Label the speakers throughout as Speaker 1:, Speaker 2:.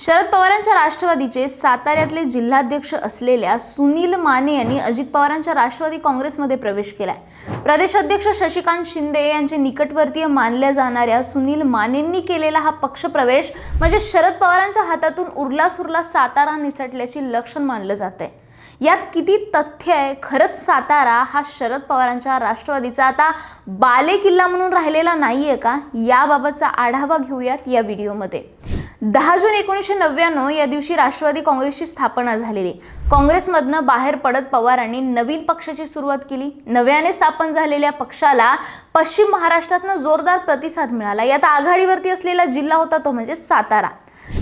Speaker 1: शरद पवारांच्या राष्ट्रवादीचे साताऱ्यातले जिल्हाध्यक्ष असलेल्या सुनील माने यांनी अजित पवारांच्या राष्ट्रवादी काँग्रेसमध्ये प्रवेश केलाय. प्रदेशाध्यक्ष शशिकांत शिंदे यांचे निकटवर्तीय मानल्या जाणाऱ्या सुनील मानेंनी केलेला हा पक्षप्रवेश म्हणजे शरद पवारांच्या हातातून उरला सुरला सातारा निसटल्याची लक्षण मानलं जात आहे यात किती तथ्य आहे? खरंच सातारा हा शरद पवारांच्या राष्ट्रवादीचा आता बाले किल्ला म्हणून राहिलेला नाहीये का? याबाबतचा आढावा घेऊयात या व्हिडिओमध्ये. दहा जून एकोणीसशे नव्याण्णव या दिवशी राष्ट्रवादी काँग्रेसची स्थापना झालेली. काँग्रेसमधनं बाहेर पडत पवारांनी नवीन पक्षाची सुरुवात केली. नव्याने स्थापन झालेल्या पक्षाला पश्चिम महाराष्ट्रातनं जोरदार प्रतिसाद मिळाला. यात आघाडीवरती असलेला जिल्हा होता तो म्हणजे सातारा.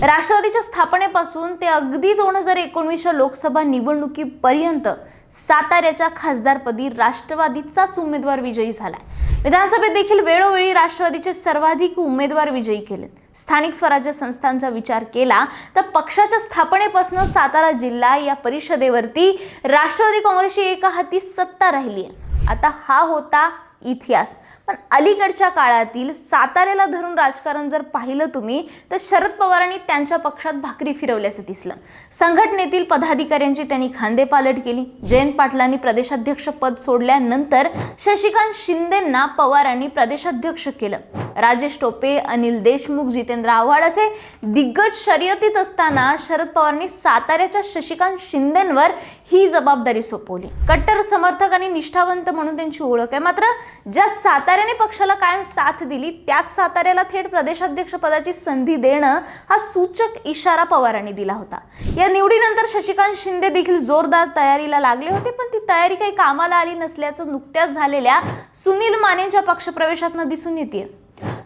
Speaker 1: राष्ट्रवादीच्या स्थापनेपासून ते अगदी दोन हजार एकोणवीसच्या लोकसभा निवडणुकीपर्यंत साताऱ्याच्या खासदारपदी राष्ट्रवादीचाच उमेदवार विजयी झालाय. विधानसभेत देखील वेळोवेळी राष्ट्रवादीचे सर्वाधिक उमेदवार विजयी केलेत. स्थानिक स्वराज्य संस्थांचा विचार केला तर पक्षाच्या स्थापनेपासून सातारा जिल्हा या परिषदेवरती राष्ट्रवादी काँग्रेसची एका हाती सत्ता राहिली आहे आता हा होता इतिहास. पण अलीकडच्या काळातील साताऱ्याला धरून राजकारण जर पाहिलं तुम्ही तर शरद पवारांनी त्यांच्या पक्षात भाकरी फिरवल्याचं दिसलं. संघटनेतील पदाधिकाऱ्यांची त्यांनी खांदेपालट केली. जयंत पाटलांनी प्रदेशाध्यक्ष पद सोडल्यानंतर शशिकांत शिंदेंना पवारांनी प्रदेशाध्यक्ष केलं. राजेश टोपे अनिल देशमुख जितेंद्र आव्हाड असे दिग्गज शर्यतीत असताना शरद पवारांनी साताऱ्याच्या शशिकांत शिंदेंवर ही जबाबदारी सोपवली. कट्टर समर्थक आणि निष्ठावंत म्हणून त्यांची ओळख आहे. मात्र ज्या साताऱ्याने पक्षाला कायम साथ दिली त्याच साताऱ्याला थेट प्रदेशाध्यक्ष पदाची संधी देणं हा सूचक इशारा पवारांनी दिला होता. या निवडीनंतर शशिकांत शिंदे देखील जोरदार तयारीला लागले होते पण ती तयारी काही कामाला आली नसल्याचं नुकत्याच झालेल्या सुनील मानेंच्या पक्षप्रवेशातनं दिसून येते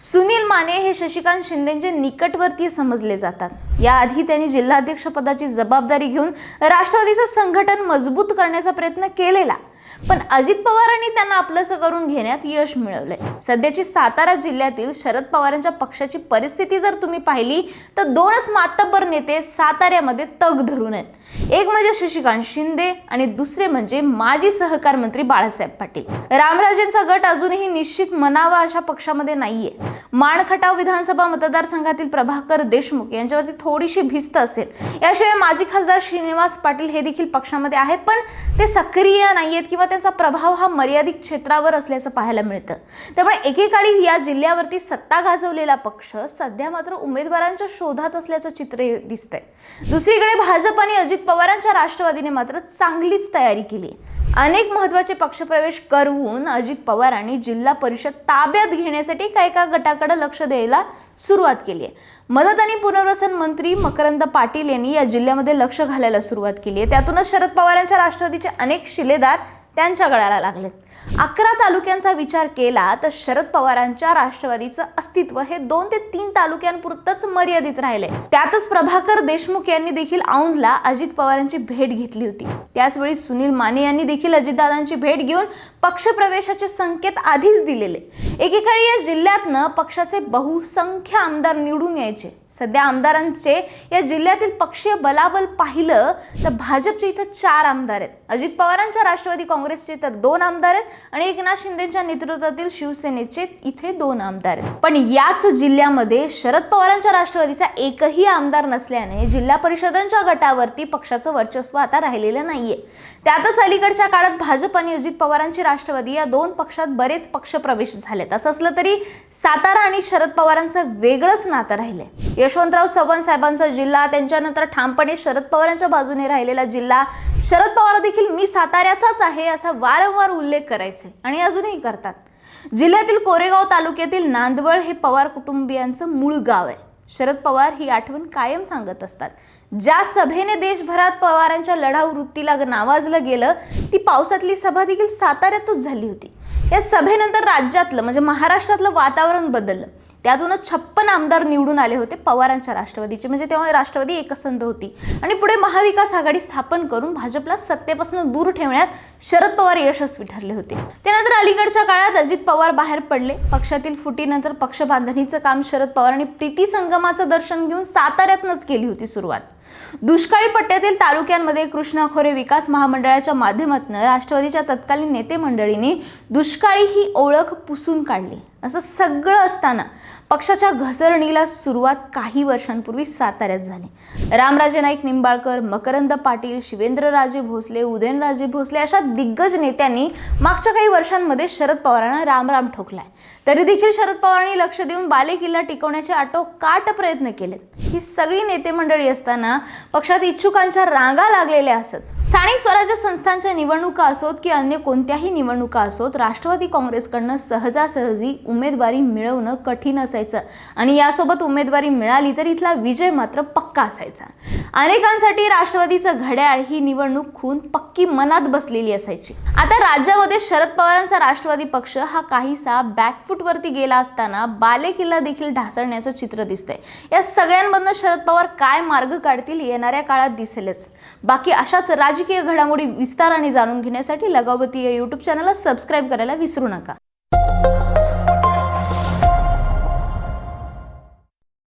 Speaker 1: सुनील माने हे शशिकांत शिंदेचे निकटवर्तीय समजले जातात. याआधी त्यांनी जिल्हाध्यक्ष पदाची जबाबदारी घेऊन राष्ट्रवादीचं संघटन मजबूत करण्याचा प्रयत्न केलेला. पण अजित पवारांनी त्यांना आपलंसं करून घेण्यात यश मिळवलंय. सध्याची सातारा जिल्ह्यातील शरद पवारांच्या पक्षाची परिस्थिती जर तुम्ही पाहिली तर दोनच मातब्बर नेते साताऱ्यामध्ये तग धरून आहेत. एक म्हणजे शशिकांत शिंदे आणि दुसरे म्हणजे माजी सहकार मंत्री बाळासाहेब पाटील. रामराजेंचा गट अजूनही निश्चित मनावा अशा पक्षामध्ये नाहीये. माणखटाव विधानसभा मतदारसंघातील प्रभाकर देशमुख यांच्यावरती थोडीशी भिस्त असेल. याशिवाय माजी खासदार श्रीनिवास पाटील हे देखील पक्षामध्ये आहेत पण ते सक्रिय नाहीयेत किंवा त्यांचा प्रभाव हा मर्यादित क्षेत्रावर असल्याचं पाहायला मिळतं. त्यामुळे एकेकाळी या जिल्ह्यावरती सत्ता गाजवलेला पक्ष सध्या मात्र उमेदवारांच्या शोधात असल्याचं चित्र दिसतंय. दुसरीकडे भाजप आणि अजित पवारांच्या राष्ट्रवादीने मात्र चांगलीच तयारी केली. अनेक महत्त्वाचे पक्षप्रवेश करवून अजित पवारांनी जिल्हा परिषद ताब्यात घेण्यासाठी काही एका गटाकडे लक्ष द्यायला सुरुवात केली आहे मदत आणि पुनर्वसन मंत्री मकरंद पाटील यांनी या जिल्ह्यामध्ये लक्ष घालायला सुरुवात केली आहे त्यातूनच शरद पवारांच्या राष्ट्रवादीचे अनेक शिलेदार त्यांच्या गळाला लागलेत अकरा तालुक्यांचा विचार केला तर शरद पवारांच्या राष्ट्रवादीचं अस्तित्व हे दोन ते तीन तालुक्यांपुरतच मर्यादित राहिले. त्यातच प्रभाकर देशमुख यांनी देखील औंधला अजित पवारांची भेट घेतली होती. त्याचवेळी सुनील माने यांनी देखील अजितदादांची भेट घेऊन पक्षप्रवेशाचे संकेत आधीच दिलेले. एकेकाळी या जिल्ह्यातनं पक्षाचे बहुसंख्य आमदार निवडून यायचे. सध्या आमदारांचे या जिल्ह्यातील पक्षीय बलाबल पाहिलं तर भाजपचे इथं चार आमदार आहेत. अजित पवारांच्या राष्ट्रवादी काँग्रेस काँग्रेसचे तर दोन आमदार आहेत आणि एकनाथ शिंदेच्या नेतृत्वातील शिवसेनेचे इथे दोन आमदार आहेत. पण याच जिल्ह्यामध्ये शरद पवारांच्या राष्ट्रवादीचा एकही आमदार नसल्याने जिल्हा परिषदांच्या गटावरती पक्षाचं वर्चस्व आता राहिलेलं नाहीये. त्यातच अलीकडच्या काळात भाजप आणि अजित पवारांची राष्ट्रवादी या दोन पक्षात बरेच पक्षप्रवेश झालेत. असं असलं तरी सातारा आणि शरद पवारांचं वेगळंच नातं राहिलंय. यशवंतराव चव्हाण साहेबांचा जिल्हा त्यांच्यानंतर ठामपणे शरद पवारांच्या बाजूने राहिलेला जिल्हा. शरद पवार देखील मी साताऱ्याचाच आहे असा वारंवार उल्लेख करायचे आणि अजूनही करतात. जिल्ह्यातील कोरेगाव तालुक्यातील नांदवळ हे पवार कुटुंबियांचं मूळ गाव आहे. शरद पवार ही आठवण कायम सांगत असतात. ज्या सभेने देशभरात पवारांच्या लढाऊ वृत्तीला नावाजलं गेलं ती पावसातली सभा देखील साताऱ्यातच झाली होती. या सभेनंतर राज्यातलं म्हणजे महाराष्ट्रातलं वातावरण बदललं. त्यातूनच छप्पन आमदार निवडून आले होते पवारांच्या राष्ट्रवादीचे. म्हणजे तेव्हा राष्ट्रवादी एकसंध होती. आणि पुढे महाविकास आघाडी स्थापन करून भाजपला सत्तेपासून दूर ठेवण्यात शरद पवार यशस्वी ठरले होते. त्यानंतर अलीकडच्या काळात अजित पवार बाहेर पडले. पक्षातील फुटीनंतर पक्ष बांधणीचं काम शरद पवार आणि प्रीती संगमाचं दर्शन घेऊन साताऱ्यातनंच केली होती सुरुवात. दुष्काळी पट्ट्यातील तालुक्यांमध्ये कृष्णा खोरे विकास महामंडळाच्या माध्यमातून राष्ट्रवादीच्या तत्कालीन नेते मंडळींनी दुष्काळी ही ओळख पुसून काढली. असं सगळं असताना पक्षाच्या घसरणीला सुरुवात काही वर्षांपूर्वी साताऱ्यात झाली. रामराजे नाईक निंबाळकर मकरंद पाटील शिवेंद्रराजे भोसले उदयनराजे भोसले अशा दिग्गज नेत्यांनी मागच्या काही वर्षांमध्ये शरद पवारांना रामराम ठोकलाय. तरी देखील शरद पवारांनी लक्ष देऊन बालेकिल्ला टिकवण्याचे आटोकाट प्रयत्न केलेत. ही सगळी नेते मंडळी असताना पक्षात इच्छुकांच्या रांगा लागलेल्या असत. स्थानिक स्वराज्य संस्थांच्या निवडणुका असोत की अन्य कोणत्याही निवडणुका असोत राष्ट्रवादी काँग्रेसकडनं सहजासहजी उमेदवारी मिळवणं कठीण असायचं. आणि यासोबत उमेदवारी मिळाली तर इथला विजय मात्र पक्का असायचा. अनेकांसाठी राष्ट्रवादीचं घड्याळ ही निवडणूक खून पक्की मनात बसलेली असायची. आता राज्यामध्ये शरद पवारांचा राष्ट्रवादी पक्ष हा काहीसा बॅकफूटवरती गेला असताना बालेकिल्ला देखील ढासळण्याचं चित्र दिसतंय. या सगळ्यांमधनं शरद पवार काय मार्ग काढतील येणाऱ्या काळात दिसेलच. बाकी अशाच राजकीय घडामोडी विस्ताराने जाणून घेण्यासाठी लगावती या यूट्यूब चॅनलला सबस्क्राईब करायला विसरू नका.